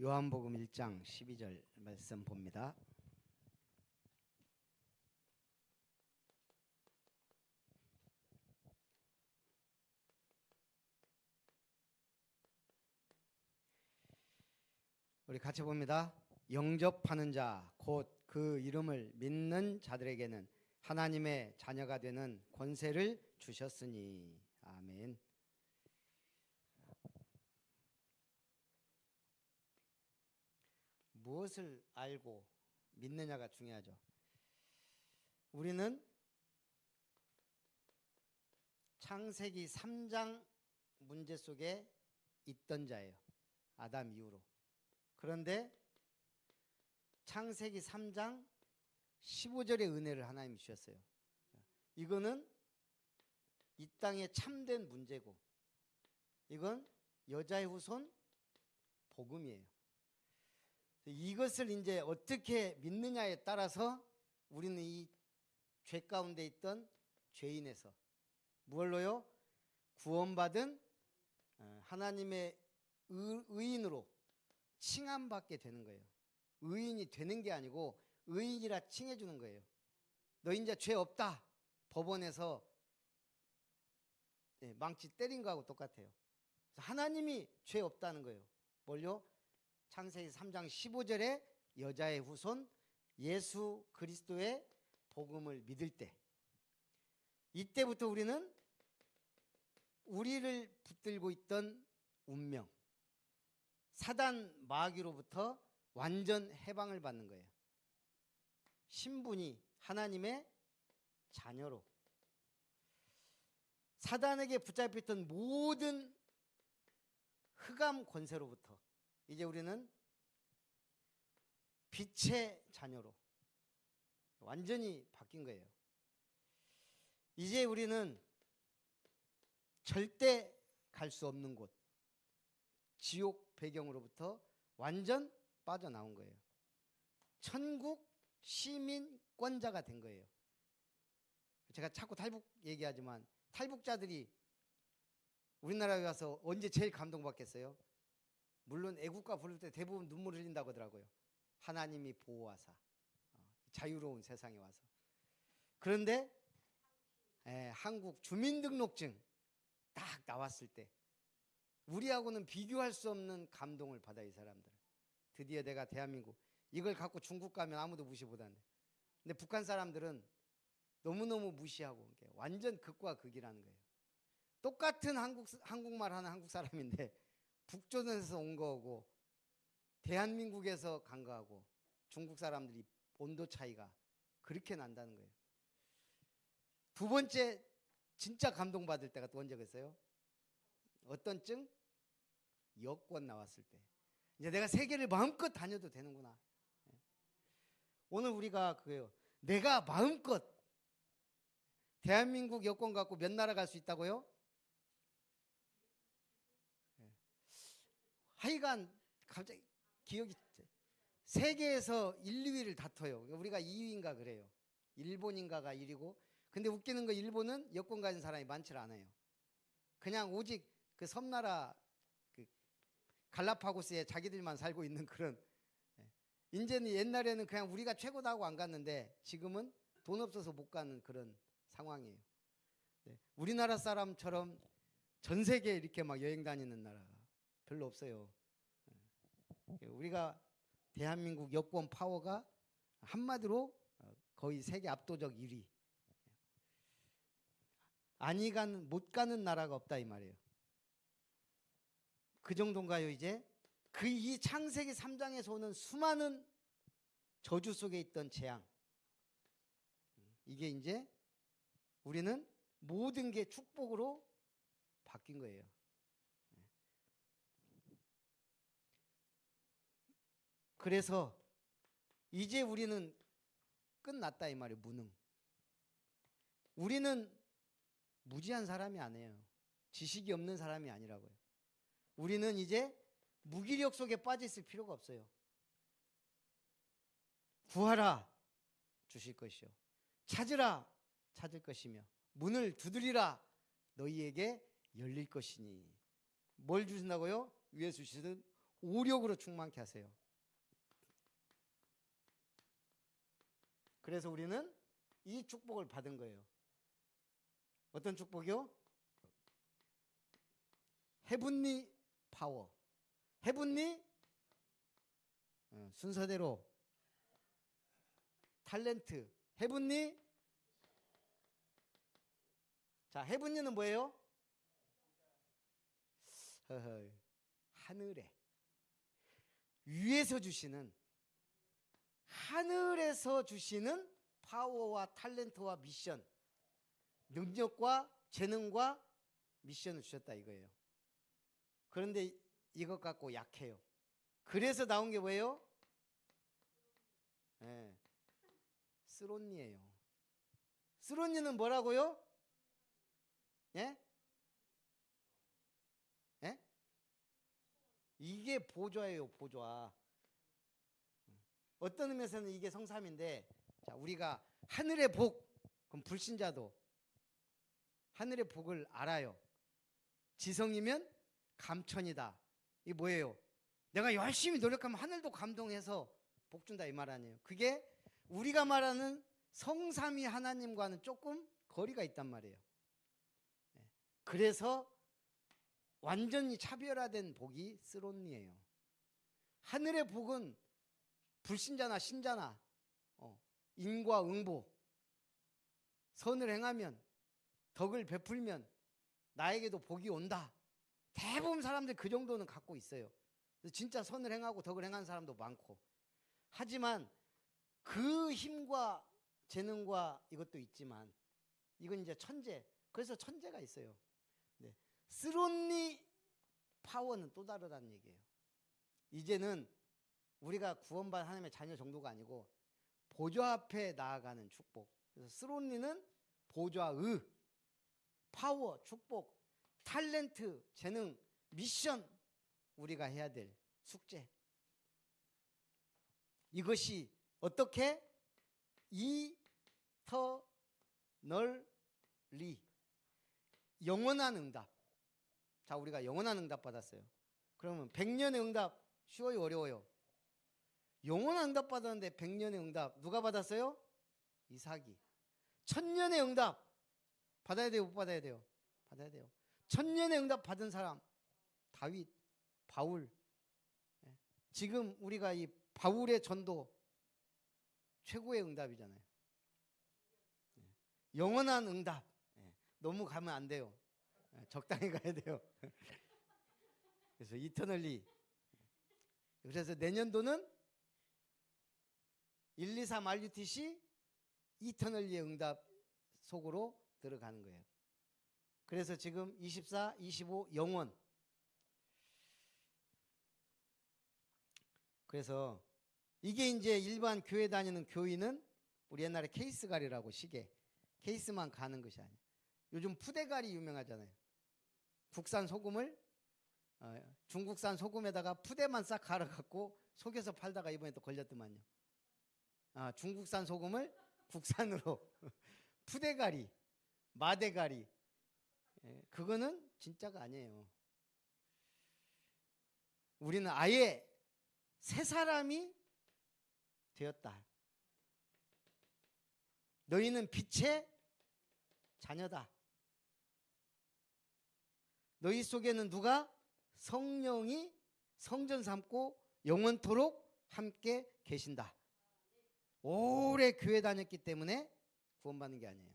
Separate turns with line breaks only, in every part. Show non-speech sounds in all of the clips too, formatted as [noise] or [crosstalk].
요한복음 1장 12절 말씀 봅니다. 우리 같이 봅니다. 영접하는 자, 곧 그 이름을 믿는 자들에게는 하나님의 자녀가 되는 권세를 주셨으니. 아멘. 무엇을 알고 믿느냐가 중요하죠. 우리는 창세기 3장 문제 속에 있던 자예요. 아담 이후로. 그런데 창세기 3장 15절의 은혜를 하나님 주셨어요. 이거는 이 땅의 참된 문제고 이건 여자의 후손 복음이에요. 이것을 이제 어떻게 믿느냐에 따라서 우리는 이 죄 가운데 있던 죄인에서 무얼로요? 구원받은 어, 하나님의 의, 의인으로 칭함받게 되는 거예요. 의인이 되는 게 아니고 의인이라 칭해 주는 거예요. 너 이제 죄 없다. 법원에서 예, 망치 때린 거하고 똑같아요. 하나님이 죄 없다는 거예요. 뭘요? 창세기 3장 15절에 여자의 후손 예수 그리스도의 복음을 믿을 때 이때부터 우리는 우리를 붙들고 있던 운명 사단 마귀로부터 완전 해방을 받는 거예요. 신분이 하나님의 자녀로 사단에게 붙잡혔던 모든 흑암 권세로부터 이제 우리는 빛의 자녀로 완전히 바뀐 거예요. 이제 우리는 절대 갈 수 없는 곳, 지옥 배경으로부터 완전 빠져나온 거예요. 천국 시민권자가 된 거예요. 제가 자꾸 탈북 얘기하지만 탈북자들이 우리나라에 가서 언제 제일 감동받겠어요? 물론 애국가 부를 때 대부분 눈물 흘린다고 하더라고요. 하나님이 보호하사 어, 자유로운 세상에 와서. 그런데 에, 한국 주민등록증 딱 나왔을 때 우리하고는 비교할 수 없는 감동을 받아 이 사람들. 드디어 내가 대한민국 이걸 갖고 중국 가면 아무도 무시 못한대. 근데 북한 사람들은 너무너무 무시하고 완전 극과 극이라는 거예요. 똑같은 한국 한국말 하는 한국 사람인데 북조선에서 온 거고 대한민국에서 간 거하고 중국 사람들이 온도 차이가 그렇게 난다는 거예요. 두 번째 진짜 감동받을 때가 또 언제겠어요? 어떤 증? 여권 나왔을 때. 이제 내가 세계를 마음껏 다녀도 되는구나. 예. 오늘 우리가 그거예요. 내가 마음껏 대한민국 여권 갖고 몇 나라 갈 수 있다고요? 하여간 갑자기 기억이 세계에서 1, 2위를 다퉈요. 우리가 2위인가 그래요. 일본인가가 1위고. 근데 웃기는 거 일본은 여권 가진 사람이 많지 않아요. 그냥 오직 그 섬나라 그 갈라파고스에 자기들만 살고 있는 그런 예. 이제는 옛날에는 그냥 우리가 최고다고 안 갔는데 지금은 돈 없어서 못 가는 그런 상황이에요. 네. 우리나라 사람처럼 전 세계에 이렇게 막 여행 다니는 나라 별로 없어요. 예, 우리가 대한민국 여권 파워가 한마디로 어, 거의 세계 압도적 1위. 아니 가는 못 가는 나라가 없다 이 말이에요. 그 정도인가요 이제? 그 이 창세기 3장에서 오는 수많은 저주 속에 있던 재앙. 이게 이제 우리는 모든 게 축복으로 바뀐 거예요. 그래서 이제 우리는 끝났다 이 말이에요. 무능. 우리는 무지한 사람이 아니에요. 지식이 없는 사람이 아니라고요. 우리는 이제 무기력 속에 빠져 있을 필요가 없어요. 구하라 주실 것이요. 찾으라 찾을 것이며 문을 두드리라 너희에게 열릴 것이니 뭘 주신다고요? 위에 주시는 오력으로 충만케 하세요. 그래서 우리는 이 축복을 받은 거예요. 어떤 축복이요? 헤븐리 파워. 헤븐리 어, 순서대로 탤런트. 헤븐리 자, 헤븐리는 뭐예요? 하늘에 위에서 주시는 하늘에서 주시는 파워와 탤런트와 미션 능력과 재능과 미션을 주셨다 이거예요. 그런데 이것 갖고 약해요. 그래서 나온 게 뭐예요? 예. 쓰론니예요. 쓰론니는 뭐라고요? 예? 예? 이게 보좌예요, 보좌. 어떤 의미에서는 이게 성삼인데, 자, 우리가 하늘의 복, 그럼 불신자도 하늘의 복을 알아요. 지성이면 감천이다. 이게 뭐예요? 내가 열심히 노력하면 하늘도 감동해서 복 준다 이 말 아니에요. 그게 우리가 말하는 성삼위 하나님과는 조금 거리가 있단 말이에요. 예. 그래서 완전히 차별화된 복이 쓰론니예요. 하늘의 복은 불신자나 신자나 어, 인과 응보 선을 행하면 덕을 베풀면 나에게도 복이 온다. 대부분 사람들 그 정도는 갖고 있어요. 진짜 선을 행하고 덕을 행한 사람도 많고. 하지만 그 힘과 재능과 이것도 있지만 이건 이제 천재. 그래서 천재가 있어요. 네. 스론니 파워는 또 다르다는 얘기예요. 이제는 우리가 구원받은 하나님의 자녀 정도가 아니고 보좌 앞에 나아가는 축복. 그래서 스론니는 보좌의 파워, 축복, 탤런트, 재능, 미션 우리가 해야 될 숙제. 이것이 어떻게 이터널리 영원한 응답. 자, 우리가 영원한 응답 받았어요. 그러면 100년의 응답 쉬워요, 어려워요? 영원한 응답 받았는데 100년의 응답 누가 받았어요? 이삭이. 천년의 응답 받아야 돼요, 못 받아야 돼요? 받아야 돼요. 천년의 응답 받은 사람 다윗, 바울. 예. 지금 우리가 이 바울의 전도 최고의 응답이잖아요. 예. 영원한 응답. 예. 너무 가면 안 돼요. 적당히 가야 돼요. [laughs] 그래서 이터널리. 그래서 내년도는 1, 2, 3 RUTC 이터널리의 응답 속으로 들어가는 거예요. 그래서 지금 24, 25 영원. 그래서 이게 이제 일반 교회 다니는 교인은 우리 옛날에 케이스 가리라고 시계 케이스만 가는 것이 아니에요. 요즘 푸대가리 유명하잖아요. 국산 소금을 어, 중국산 소금에다가 푸대만 싹 갈아갖고 속여서 팔다가 이번에 또 걸렸더만요. 아, 중국산 소금을 국산으로 [laughs] 푸대가리, 마대가리 예, 그거는 진짜가 아니에요. 우리는 아예 새 사람이 되었다. 너희는 빛의 자녀다. 너희 속에는 누가 성령이 성전 삼고 영원토록 함께 계신다. 오래 교회 다녔기 때문에 구원받는 게 아니에요.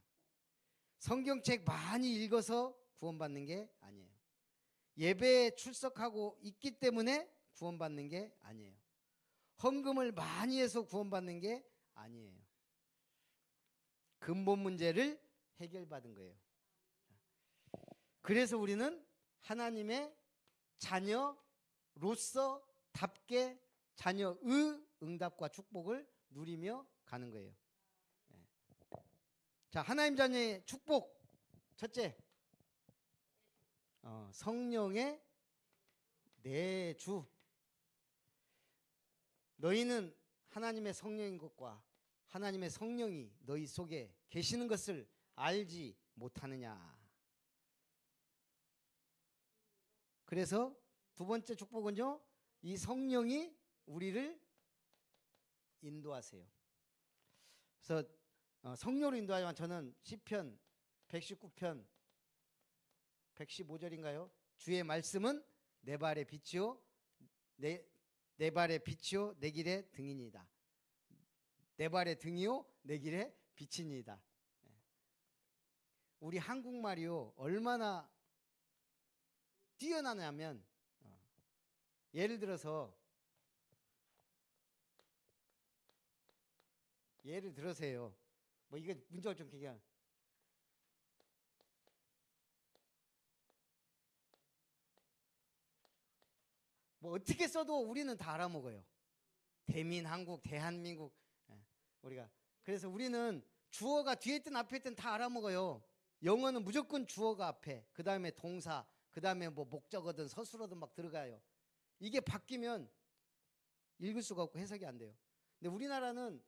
성경책 많이 읽어서 구원받는 게 아니에요. 예배에 출석하고 있기 때문에 구원받는 게 아니에요. 헌금을 많이 해서 구원받는 게 아니에요. 근본 문제를 해결받은 거예요. 그래서 우리는 하나님의 자녀로서 답게 자녀의 응답과 축복을 누리며 가는 거예요. 예. 자, 하나님 자녀의 축복. 첫째, 어, 성령의 내주. 너희는 하나님의 성령인 것과 하나님의 성령이 너희 속에 계시는 것을 알지 못하느냐. 그래서 두 번째 축복은요, 이 성령이 우리를 인도하세요. 그래서 어, 성령으로 인도하지만 저는 시편 119편 115절인가요? 주의 말씀은 내 발의 빛이요 내, 내 발의 빛이요 내 길의 등이니이다. 내 발의 등이요 내 길의 빛이니이다. 예. 우리 한국말이요 얼마나 뛰어나냐면 어, 예를 들어서 예를 들어서요. 뭐 이거 문제가 좀 그냥 뭐 어떻게 써도 우리는 다 알아먹어요. 대민, 한국, 대한민국 예, 우리가 그래서 우리는 주어가 뒤에 있든 앞에 있든 다 알아먹어요. 영어는 무조건 주어가 앞에, 그 다음에 동사, 그 다음에 뭐 목적어든 서술어든 막 들어가요. 이게 바뀌면 읽을 수가 없고 해석이 안 돼요. 근데 우리나라는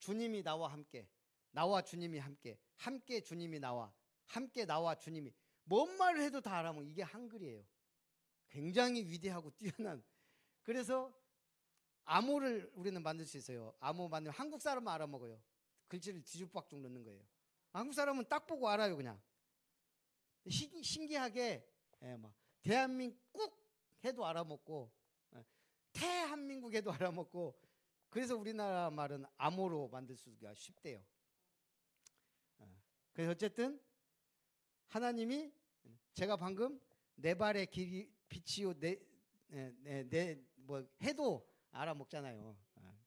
주님이 나와 함께, 나와 주님이 함께, 함께 주님이 나와, 함께 나와 주님이 뭔 말을 해도 다 알아먹어. 이게 한글이에요. 굉장히 위대하고 뛰어난. 그래서 암호를 우리는 만들 수 있어요. 암호 만들면 한국 사람은 알아먹어요. 글씨를 뒤죽박죽 넣는 거예요. 한국 사람은 딱 보고 알아요, 그냥. 신, 신기하게 예, 막 대한민국 해도 알아먹고 예, 태한민국 해도 알아먹고 그래서 우리나라 말은 암호로 만들 수가 쉽대요. 예, 그래서 어쨌든 하나님이 제가 방금 내 발의 길이 빛이요 내내뭐 해도 알아먹잖아요. 아,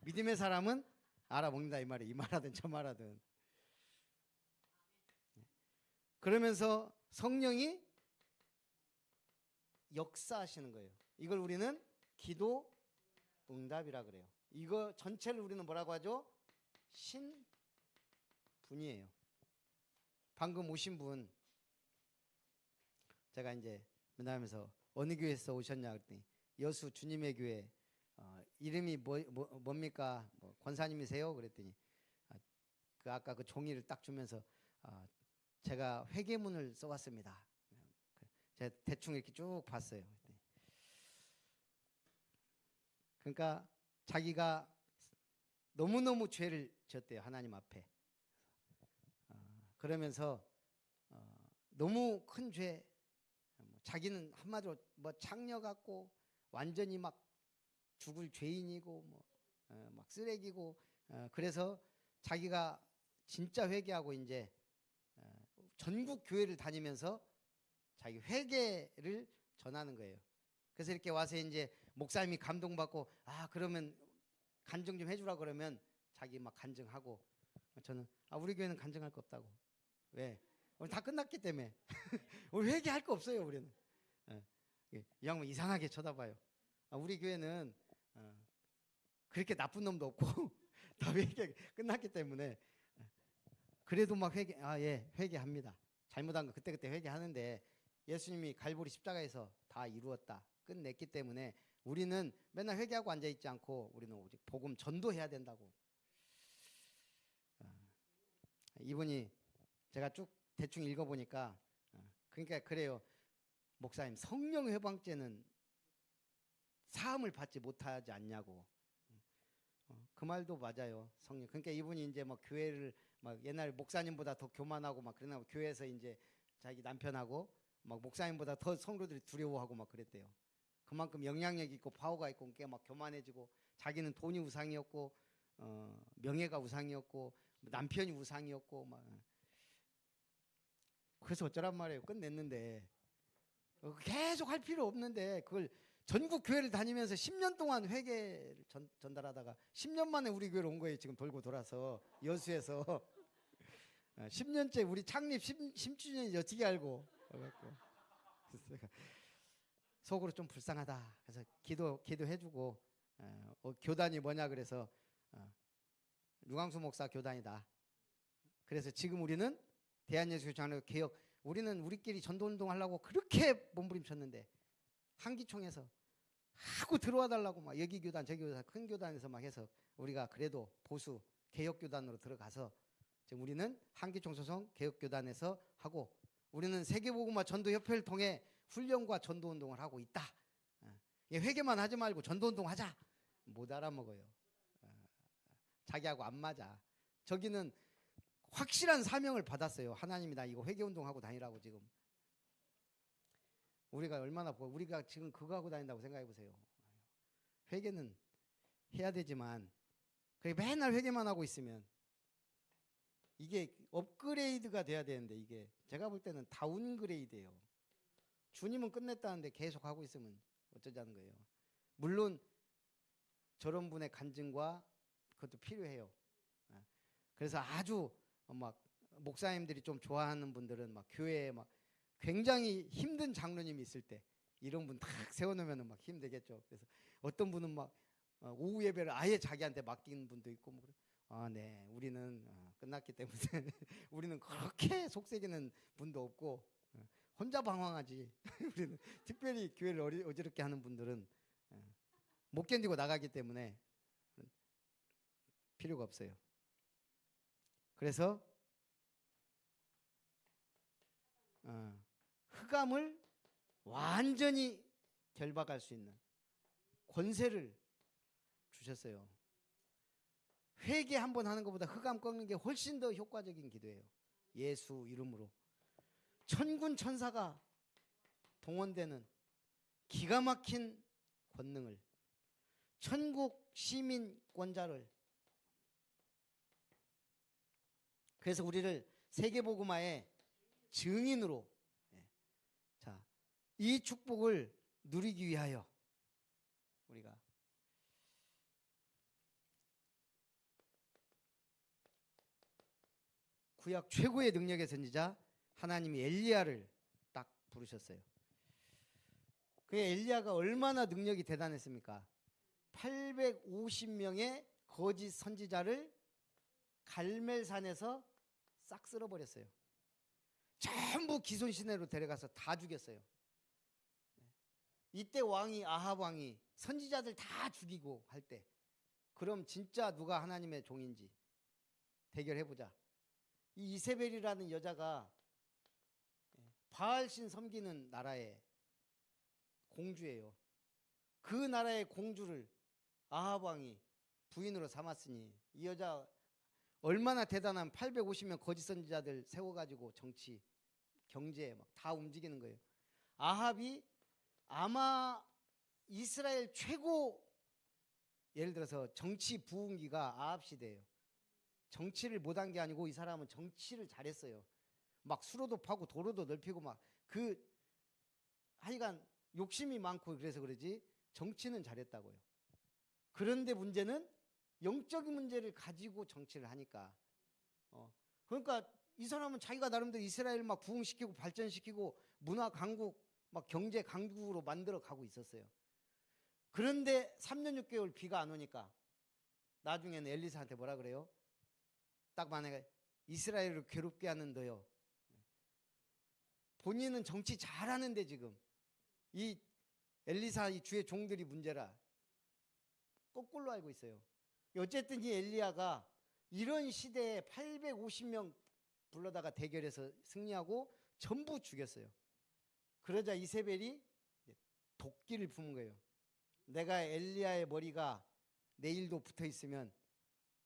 믿음의 사람은 알아먹는다 이 말이 이 말하든 저 말하든. 그러면서 성령이 역사하시는 거예요. 이걸 우리는 기도 응답이라 그래요. 이거 전체를 우리는 뭐라고 하죠? 신분이에요. 방금 오신 분 제가 이제 만나면서 어느 교회에서 오셨냐 그랬더니 여수 주님의 교회 어, 이름이 뭐, 뭐 뭡니까 뭐 권사님이세요 그랬더니 아, 그 아까 그 종이를 딱 주면서 아, 제가 회계문을 써왔습니다. 제가 대충 이렇게 쭉 봤어요. 그러니까 자기가 너무너무 죄를 졌대요. 하나님 앞에. 어, 그러면서 어, 너무 큰 죄, 뭐 자기는 한마디로 뭐 창녀 같고 완전히 막 죽을 죄인이고 뭐, 어, 막 쓰레기고 어, 그래서 자기가 진짜 회개하고 이제 어, 전국 교회를 다니면서 자기 회개를 전하는 거예요. 그래서 이렇게 와서 이제 목사님이 감동받고 아 그러면 간증 좀 해주라 그러면 자기 막 간증하고 저는 아 우리 교회는 간증할 거 없다고. 왜? 오늘 다 끝났기 때문에. [laughs] 우리 회개할 거 없어요 우리는. 예. 이 양반 이상하게 쳐다봐요. 아, 우리 교회는 어, 그렇게 나쁜 놈도 없고 [laughs] 다 회개 끝났기 때문에 그래도 막 회개 아 예 회개합니다. 잘못한 거 그때 그때 회개하는데 예수님이 갈보리 십자가에서 다 이루었다. 끝냈기 때문에 우리는 맨날 회개하고 앉아 있지 않고 우리는 오직 복음 전도해야 된다고. 어, 이분이 제가 쭉 대충 읽어보니까 어, 그러니까 그래요. 목사님 성령 회방죄는 사함을 받지 못하지 않냐고. 어, 그 말도 맞아요. 성령. 그러니까 이분이 이제 막 교회를 막 옛날 목사님보다 더 교만하고 막 그러나 교회에서 이제 자기 남편하고 막 목사님보다 더 성도들이 두려워하고 막 그랬대요. 그만큼 영향력 있고 파워가 있고 그게 막 교만해지고 자기는 돈이 우상이었고 어, 명예가 우상이었고 남편이 우상이었고 막. 그래서 어쩌란 말이에요. 끝냈는데. 어, 계속 할 필요 없는데 그걸 전국 교회를 다니면서 10년 동안 회개를 전, 전달하다가 10년 만에 우리 교회로 온 거예요 지금 돌고 돌아서. 여수에서. 10년째 우리 창립 10, 10주년이 어떻게 알고 속으로 좀 불쌍하다. 그래서 기도 기도해주고 어, 어, 교단이 뭐냐 그래서 어, 루강수 목사 교단이다. 그래서 지금 우리는 대한예수교장로 개혁 우리는 우리끼리 전도운동 하려고 그렇게 몸부림쳤는데 한기총에서 하고 들어와 달라고 막 여기 교단 저기 교단 큰 교단에서 막 해서 우리가 그래도 보수 개혁 교단으로 들어가서 지금 우리는 한기총 소속 개혁 교단에서 하고 우리는 세계보고마 전도협회를 통해 훈련과 전도 운동을 하고 있다. 어. 예, 회개만 하지 말고 전도 운동 하자. 못 알아먹어요. 어, 자기하고 안 맞아. 저기는 확실한 사명을 받았어요. 하나님이 나 이거 회개 운동하고 다니라고 지금. 우리가 얼마나 보 우리가 지금 그거 하고 다닌다고 생각해 보세요. 회개는 해야 되지만 맨날 회개만 하고 있으면 이게 업그레이드가 돼야 되는데 이게 제가 볼 때는 다운그레이드예요. 주님은 끝냈다는데 계속 하고 있으면 어쩌자는 거예요. 물론 저런 분의 간증과 그것도 필요해요. 예. 그래서 아주 막 목사님들이 좀 좋아하는 분들은 막 교회에 막 굉장히 힘든 장로님이 있을 때 이런 분딱 세워놓으면 막 힘들겠죠. 그래서 어떤 분은 막 어, 오후 예배를 아예 자기한테 맡긴 분도 있고 뭐 그래. 아, 네, 우리는 어, 끝났기 때문에 [laughs] 우리는 그렇게 속색이는 분도 없고 어, 혼자 방황하지. [laughs] 우리는 특별히 교회를 어리, 어지럽게 하는 분들은 어, 못 견디고 나가기 때문에 필요가 없어요. 그래서 어, 흑암을 완전히 결박할 수 있는 권세를 주셨어요. 회개 한 번 하는 것보다 흑암 꺾는 게 훨씬 더 효과적인 기도예요. 예수 이름으로 천군 천사가 동원되는 기가 막힌 권능을 천국 시민권자를 그래서 우리를 세계복음화의 증인으로 예. 자, 이 축복을 누리기 위하여 우리가 구약 최고의 능력의 선지자 하나님이 엘리야를 딱 부르셨어요. 그 엘리야가 얼마나 능력이 대단했습니까? 850명의 거짓 선지자를 갈멜산에서 싹 쓸어버렸어요. 전부 기손 시내로 데려가서 다 죽였어요. 이때 왕이 아합 왕이 선지자들 다 죽이고 할 때, 그럼 진짜 누가 하나님의 종인지 대결해 보자. 이 이세벨이라는 여자가 바알신 섬기는 나라의 공주예요. 그 나라의 공주를 아합 왕이 부인으로 삼았으니 이 여자 얼마나 대단한 850명 거짓 선지자들 세워가지고 정치, 경제 막 다 움직이는 거예요. 아합이 아마 이스라엘 최고 예를 들어서 정치 부흥기가 아합 시대예요. 정치를 못한 게 아니고 이 사람은 정치를 잘했어요. 막 수로도 파고 도로도 넓히고 막 그 하여간 욕심이 많고 그래서 그러지 정치는 잘했다고요. 그런데 문제는 영적인 문제를 가지고 정치를 하니까 어 그러니까 이 사람은 자기가 나름대로 이스라엘 막 부흥시키고 발전시키고 문화 강국 막 경제 강국으로 만들어 가고 있었어요. 그런데 3년 6개월 비가 안 오니까 나중에는 엘리사한테 뭐라 그래요? 딱 만약에 이스라엘을 괴롭게 하는 너요. 본인은 정치 잘하는데 지금 이 엘리사 이 주의 종들이 문제라 거꾸로 알고 있어요. 어쨌든 이 엘리야가 이런 시대에 850명 불러다가 대결해서 승리하고 전부 죽였어요. 그러자 이세벨이 도끼를 품은 거예요. 내가 엘리야의 머리가 내일도 붙어 있으면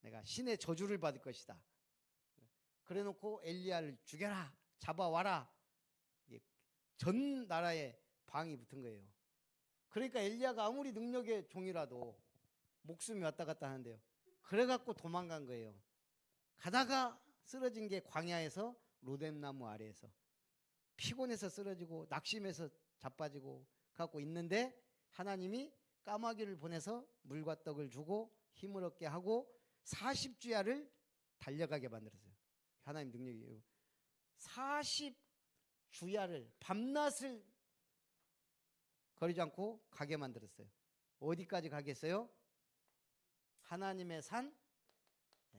내가 신의 저주를 받을 것이다. 그래 놓고 엘리야를 죽여라. 잡아와라. 전 나라에 방이 붙은 거예요. 그러니까 엘리야가 아무리 능력의 종이라도 목숨이 왔다 갔다 하는데요. 그래 갖고 도망간 거예요. 가다가 쓰러진 게 광야에서 로뎀나무 아래에서 피곤해서 쓰러지고 낙심해서 자빠지고 갖고 있는데 하나님이 까마귀를 보내서 물과 떡을 주고 힘을 얻게 하고 40주야를 달려가게 만들었어요. 하나님 능력이에요. 40 주야를 밤낮을 거리지 않고 가게 만들었어요. 어디까지 가겠어요? 하나님의 산 예,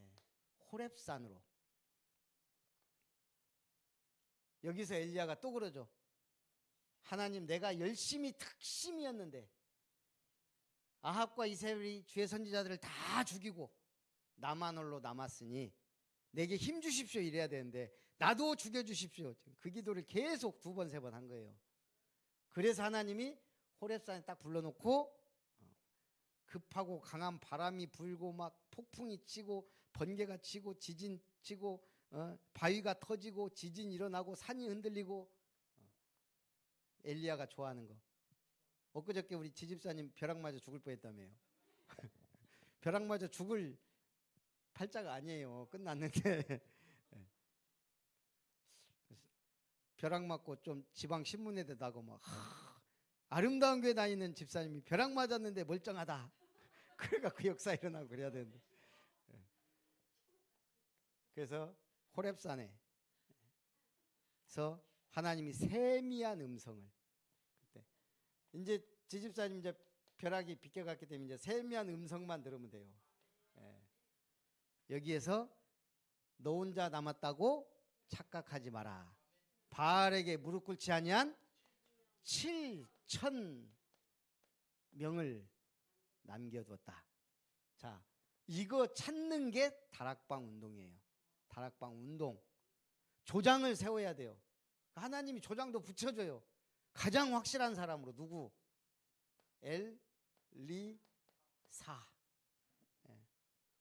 호렙산으로. 여기서 엘리야가 또 그러죠. 하나님 내가 열심히 특심이었는데 아합과 이세벨이 주의 선지자들을 다 죽이고 나만 홀로 남았으니 내게 힘 주십시오 이래야 되는데 나도 죽여 주십시오. 그 기도를 계속 두 번 세 번 한 거예요. 그래서 하나님이 호랩산에 딱 불러놓고 어, 급하고 강한 바람이 불고 막 폭풍이 치고 번개가 치고 지진 치고 어, 바위가 터지고 지진 일어나고 산이 흔들리고 어, 엘리야가 좋아하는 거. 엊그저께 우리 지집사님 벼락 맞아 죽을 뻔했다며요. [laughs] 벼락 맞아 죽을 팔자가 아니에요. 끝났는데 [laughs] 예. 그래서 벼락 맞고 좀 지방 신문에 대다고 막 하, 아름다운 교회 다니는 집사님이 벼락 맞았는데 멀쩡하다. [laughs] 그러니까 그 역사 일어나고 그래야 되는데. 예. 그래서 호랩산에서 하나님이 세미한 음성을 그때 이제 지집사님 이제 벼락이 비껴갔기 때문에 이제 세미한 음성만 들으면 돼요. 예. 여기에서 너 혼자 남았다고 착각하지 마라. 바알에게 무릎 꿇지 아니한 7천 명을 남겨두었다. 자, 이거 찾는 게 다락방 운동이에요. 다락방 운동. 조장을 세워야 돼요. 하나님이 조장도 붙여줘요. 가장 확실한 사람으로 누구? 엘리사. 예.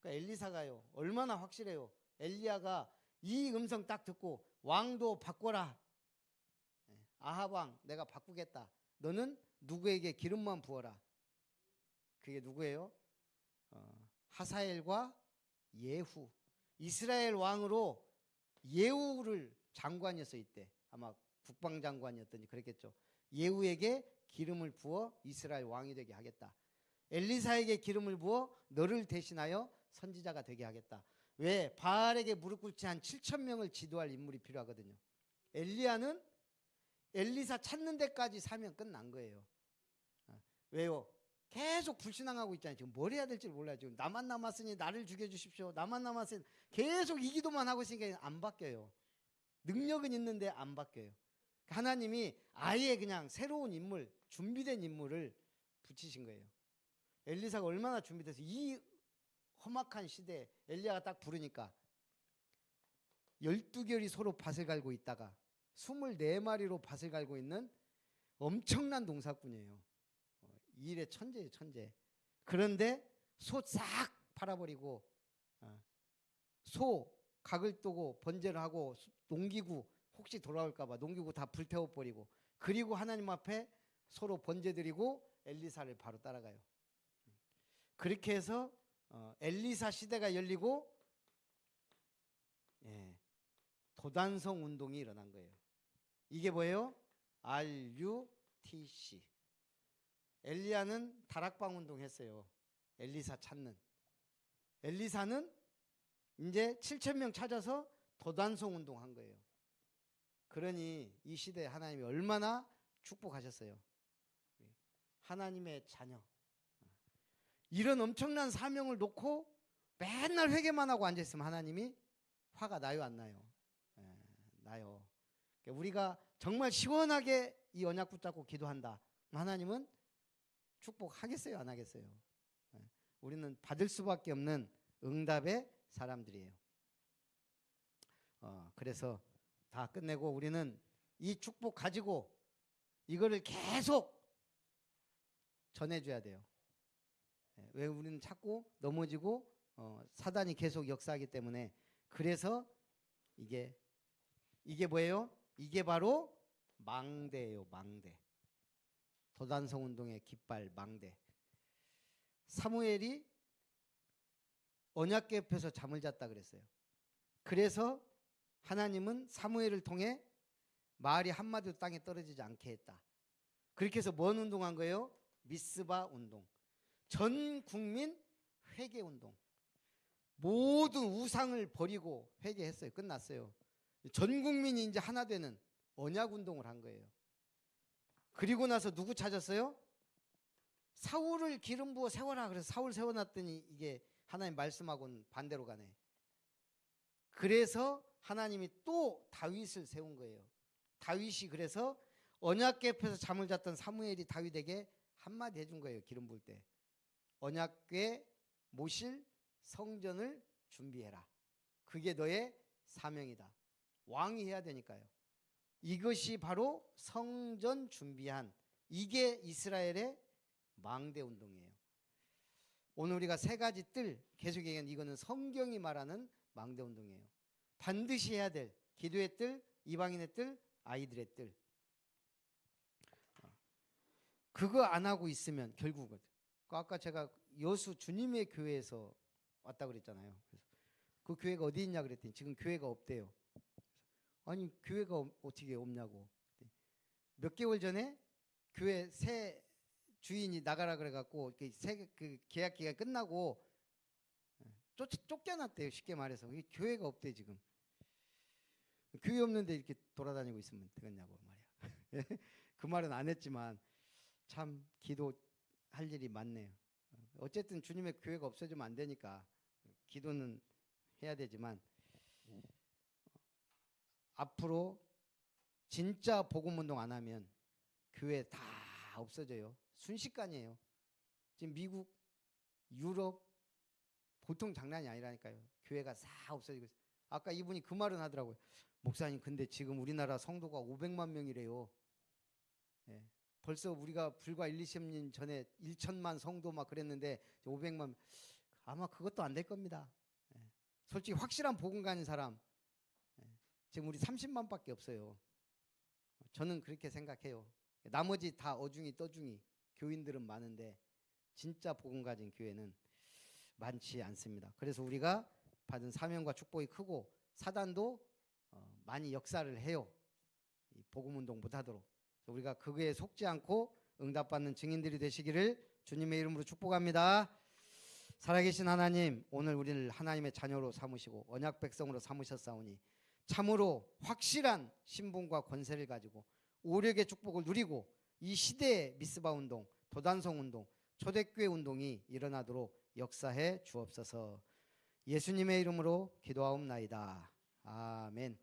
그러니까 엘리사가요. 얼마나 확실해요. 엘리야가 이 음성 딱 듣고 왕도 바꿔라. 예. 아합 왕 내가 바꾸겠다. 너는 누구에게 기름만 부어라. 그게 누구예요? 어, 하사엘과 예후. 이스라엘 왕으로 예후를 장관이었어 이때. 아마 국방장관이었든지 그랬겠죠. 예후에게 기름을 부어 이스라엘 왕이 되게 하겠다. 엘리사에게 기름을 부어 너를 대신하여 선지자가 되게 하겠다. 왜? 바알에게 무릎 꿇지 한 7천 명을 지도할 인물이 필요하거든요. 엘리야는 엘리사 찾는 데까지 사면 끝난 거예요. 어, 왜요? 계속 불신앙하고 있잖아요. 지금 뭘 해야 될지 몰라요. 지금 나만 남았으니 나를 죽여주십시오. 나만 남았으니 계속 이 기도만 하고 있으니까 안 바뀌어요. 능력은 있는데 안 바뀌어요. 하나님이 아예 그냥 새로운 인물, 준비된 인물을 붙이신 거예요. 엘리사가 얼마나 준비돼서 이 험악한 시대에 엘리야가 딱 부르니까 12결이 서로 밭을 갈고 있다가 24마리로 밭을 갈고 있는 엄청난 동사꾼이에요. 어, 이 일의 천재예요, 천재. 그런데 소 싹 팔아버리고 어, 소 각을 뜨고 번제를 하고 수- 농기구 혹시 돌아올까봐 농기구 다 불태워버리고 그리고 하나님 앞에 서로 번제드리고 엘리사를 바로 따라가요. 그렇게 해서 어, 엘리사 시대가 열리고 예, 도단성 운동이 일어난 거예요. 이게 뭐예요? RUTC. 엘리야는 다락방 운동했어요. 엘리사 찾는. 엘리사는 이제 7천 명 찾아서 도단성 운동한 거예요. 그러니 이 시대에 하나님이 얼마나 축복하셨어요. 하나님의 자녀. 이런 엄청난 사명을 놓고 맨날 회개만 하고 앉아 있으면 하나님이 화가 나요 안 나요? 예, 나요. 그러니까 우리가 정말 시원하게 이 언약 붙잡고 기도한다. 하나님은 축복하겠어요 안 하겠어요? 예, 우리는 받을 수밖에 없는 응답의 사람들이에요. 어, 그래서 다 끝내고 우리는 이 축복 가지고 이거를 계속 전해줘야 돼요. 예, 왜 우리는 자꾸 넘어지고 어, 사단이 계속 역사하기 때문에 그래서 이게 이게 뭐예요? 이게 바로 망대예요, 망대. 도단성 운동의 깃발 망대. 사무엘이 언약궤 옆에서 잠을 잤다 그랬어요. 그래서 하나님은 사무엘을 통해 마을이 한마디도 땅에 떨어지지 않게 했다. 그렇게 해서 뭔 운동한 거예요? 미스바 운동. 전 국민 회개 운동. 모든 우상을 버리고 회개했어요. 끝났어요. 전 국민이 이제 하나 되는 언약 운동을 한 거예요. 그리고 나서 누구 찾았어요? 사울을 기름 부어 세워라. 그래서 사울 세워놨더니 이게 하나님 말씀하고는 반대로 가네. 그래서 하나님이 또 다윗을 세운 거예요. 다윗이 그래서 언약궤 옆에서 잠을 잤던 사무엘이 다윗에게 한마디 해준 거예요. 기름 부을 때. 언약궤 모실 성전을 준비해라. 그게 너의 사명이다. 왕이 해야 되니까요. 이것이 바로 성전 준비한 이게 이스라엘의 망대 운동이에요. 오늘 우리가 세 가지 뜰 계속 얘기한 이거는 성경이 말하는 망대 운동이에요. 반드시 해야 될 기도의 뜰, 이방인의 뜰, 아이들의 뜰. 그거 안 하고 있으면 결국은 그 아까 제가 여수 주님의 교회에서 왔다 그랬잖아요. 그래서 그 교회가 어디 있냐 그랬더니 지금 교회가 없대요. 아니 교회가 없- 어떻게 없냐고. 몇 개월 전에 교회 새 주인이 나가라 그래갖고 그새그 계약 기간 끝나고 쫓, 쫓겨났대요. 쉽게 말해서 교회가 없대 지금. 교회 없는데 이렇게 돌아다니고 있으면 되겠냐고 말이야. [laughs] 그 말은 안 했지만 참 기도 할 일이 많네요. 어쨌든 주님의 교회가 없어지면 안 되니까 기도는 해야 되지만 앞으로 진짜 복음 운동 안 하면 교회 다 없어져요. 순식간이에요. 지금 미국, 유럽 보통 장난이 아니라니까요. 교회가 다 없어지고 있어요. 아까 이분이 그 말은 하더라고요. 목사님, 근데 지금 우리나라 성도가 500만 명이래요. 예. 벌써 우리가 불과 1, 20년 전에 1천만 성도 막 그랬는데 500만 아마 그것도 안 될 겁니다. 예. 솔직히 확실한 복음 가는 사람 예. 지금 우리 30만밖에 없어요. 저는 그렇게 생각해요. 나머지 다 어중이 떠중이 교인들은 많은데 진짜 복음 가진 교회는 많지 않습니다. 그래서 우리가 받은 사명과 축복이 크고 사단도 어, 많이 역사를 해요. 이 복음 운동 못하도록 우리가 그거에 속지 않고 응답받는 증인들이 되시기를 주님의 이름으로 축복합니다. 살아계신 하나님, 오늘 우리를 하나님의 자녀로 삼으시고 언약 백성으로 삼으셨사오니 참으로 확실한 신분과 권세를 가지고 오력의 축복을 누리고 이 시대의 미스바 운동, 도단성 운동, 초대교회 운동이 일어나도록 역사해 주옵소서. 예수님의 이름으로 기도하옵나이다. 아멘.